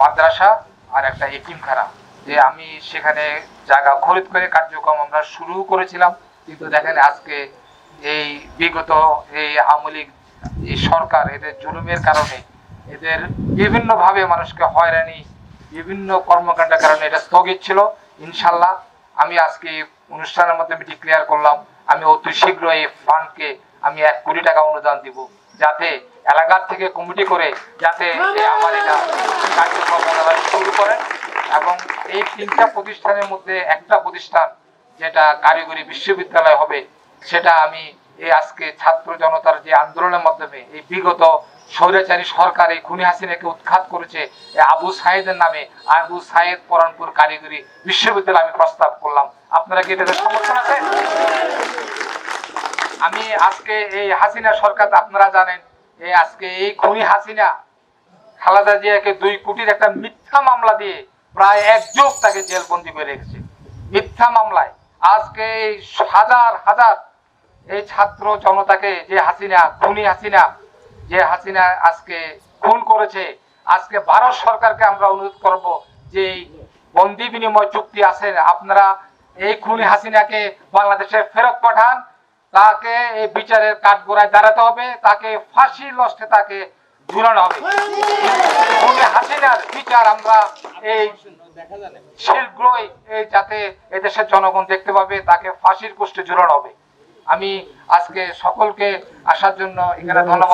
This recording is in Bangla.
মাদ্রাসা আর একটা এতিমখানা। যে আমি সেখানে জায়গা খরিদ করে কার্যক্রম আমরা শুরু করেছিলাম। কিন্তু দেখেন আজকে এই বিগত এই আমলিক এই সরকার, এদের জুলুমের কারণে এদের বিভিন্নভাবে মানুষকে হয়রানি, বিভিন্ন কর্মকাণ্ডের কারণে এটা স্থগিত ছিল। ইনশাল্লাহ আমি আজকে অনুষ্ঠানের মাধ্যমে ডিক্লেয়ার করলাম, আমি অতি শীঘ্র এই ফান্ডকে আমি এক কোটি টাকা অনুদান দিব। যাতে এলাকার থেকে কমিটি করে যাতে আমার এটা কার্যক্রম শুরু করেন এবং এই তিনটা প্রতিষ্ঠানের মধ্যে একটা প্রতিষ্ঠান যেটা কারিগরি বিশ্ববিদ্যালয় হবে সেটা আমি এই আজকে ছাত্র জনতার যে আন্দোলনের মাধ্যমে এই বিগত স্বৈরাচারী সরকার এই খুনি হাসিনাকে উৎখাত করেছে আবু সাহেদের নামে আবু সাহেদ পরানপুর কারিগরি বিশ্ববিদ্যালয় আমি প্রস্তাব করলাম। আপনারা কি এটাতে সমর্থন আছেন? আমি আজকে এই হাসিনা সরকার, আপনারা জানেন, এই আজকে এই খুনি হাসিনা, খালেদা জিয়াকে দুই কোটির একটা মিথ্যা মামলা দিয়ে প্রায় এক যুগ তাকে জেলবন্দি করে রেখেছে। মিথ্যা মামলায়। আজকে এই হাজার হাজার এই ছাত্র জনতাকে যে হাসিনা, খুনি হাসিনা, যে হাসিনা আজকে খুন করেছে, আজকে ভারত সরকারকে আমরা অনুরোধ করব যে বন্দি বিনিময় চুক্তি আছে আপনারা এই খুনি হাসিনাকে বাংলাদেশে ফেরত পাঠান তাকে এই বিচারের কাঠগোড়ায় দাঁড়াতে হবে, তাকে ফাঁসির লস্টে তাকে ঝুলানো হবে। হাসিনার বিচার আমরা এই শীঘ্রই এই যাতে এদেশের জনগণ দেখতে পাবে, তাকে ফাঁসির কোষ্ঠে ঝুলানো হবে। আমি আজকে সকলকে আসার জন্য এখানে ধন্যবাদ।